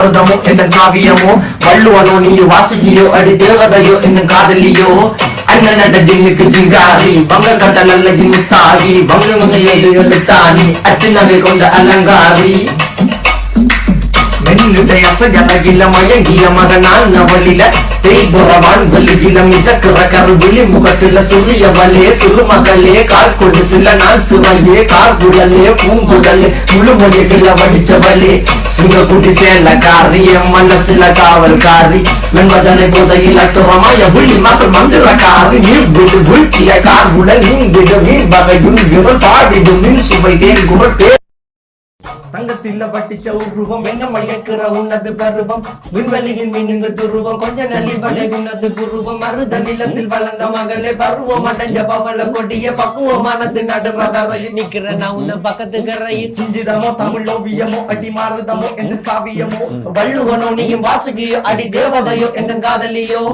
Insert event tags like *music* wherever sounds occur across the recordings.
அர்த்தமோ என்ன காவியமோ வள்ளுவனோ நீயோ வாசுகியோ அடி தேவதையோ என்ன காதலியோ அண்ணன் அண்ட ஜின்னுக்கு ஜிங்காரி வங்க கட்டல் அல்ல முத்தாரி தாரி வங்க ஏது எழுத்தாணி அச்சு நகை கொண்ட அலங்காரி வெண்ணுடைய அசகலகில மயங்கிய மகனான் நவலில. தேய்புறவான் வலியில மிதக்கிற கருவிழி முகத்தில சுழிய சிறுமகளே கால் கொடு சில நாள் கார்குழலே பூங்குழலே முழுமொழிகள வடிச்சவளே சுங்கக்குடி சேல காரி என் மனசுல காவல்காரி வெண்பதனை புதையில துறமாய விழி மக்கள் மந்திரக்காரி. நீ விடு வீழ்த்திய கார்குழல் நீ விடு வகையும் விரல் பாடிடும் மின் சுவை தேன் குரல் தே பட்டிச்ச உருவம் என்ன மயக்கிற உன்னது பருவம்? விண்வெளியில் மினுங்கு துருவம் கொஞ்ச நலி வலை உன்னது புருவம். மருத நிலத்தில் வளர்ந்த மகளே பருவம் அடைஞ்ச பவள கொடிய பக்குவமானது நடுவரையில் நிக்கிற நான் உன்ன பக்கத்து கரையில் சிஞ்சிதமோ தமிழ் ஓவியமோ அடி மாறுதமோ என்று காவியமோ வள்ளுவனோ நீயும் வாசுகியோ அடி தேவதையோ எந்த காதலியோ?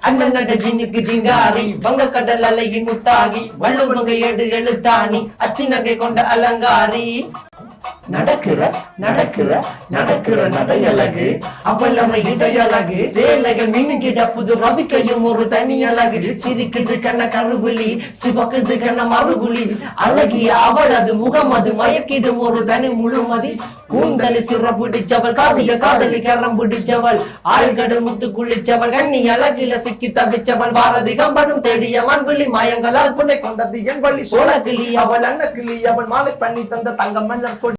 அண்ணன் நட ஜின்னுக்கு ஜிங்காரி வங்க கடல் அலையின் முத்தாகி வள்ளுவங்க எடு எழுத்தாணி அச்சி நகை கொண்ட அலங்காரி. நடக்கிற நடக்கிற நடக்கிற நடையழகு. அவளமை இடையழகு. சேலைகள் மின்னுகிட புது ரவிக்கையும் ஒரு தனி அழகு. சிரிக்குது கண்ண கருவிழி சிவக்குது கண்ண மறுபுலி அழகிய அவளது முகம் அது மயக்கிடும் ஒரு தனி முழுமதி. கூந்தலி சிற பிடிச்சவள் காவிய காதலி கரம் பிடிச்சவள். ஆழ்கடு முத்து குளிச்சவள் கண்ணி அழகில சிக்கி தவிச்சவள். பாரதி கம்பனும் தேடிய மண்விழி மயங்களால் புனை கொண்டது என் வழி. சோழகிளி அவள் அன்னக்கிளி அவள் மாலை பண்ணி தந்த தங்கம் மன்னர் கொடி.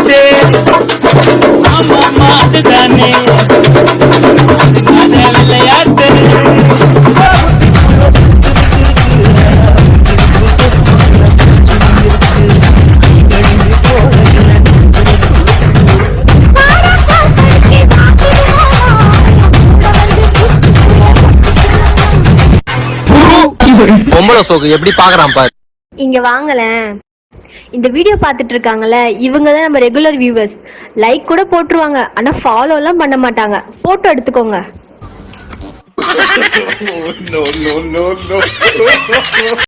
பொம்பளை சோக்கு எப்படி பாக்குறான் பாரு. இங்க வாங்களேன் இந்த வீடியோ பார்த்துட்டு இருக்காங்கல்ல இவங்க தான் நம்ம ரெகுலர் வியூவர்ஸ் லைக் கூட போட்டுருவாங்க ஆனா ஃபாலோ எல்லாம் பண்ண மாட்டாங்க. போட்டோ எடுத்துக்கோங்க. *laughs*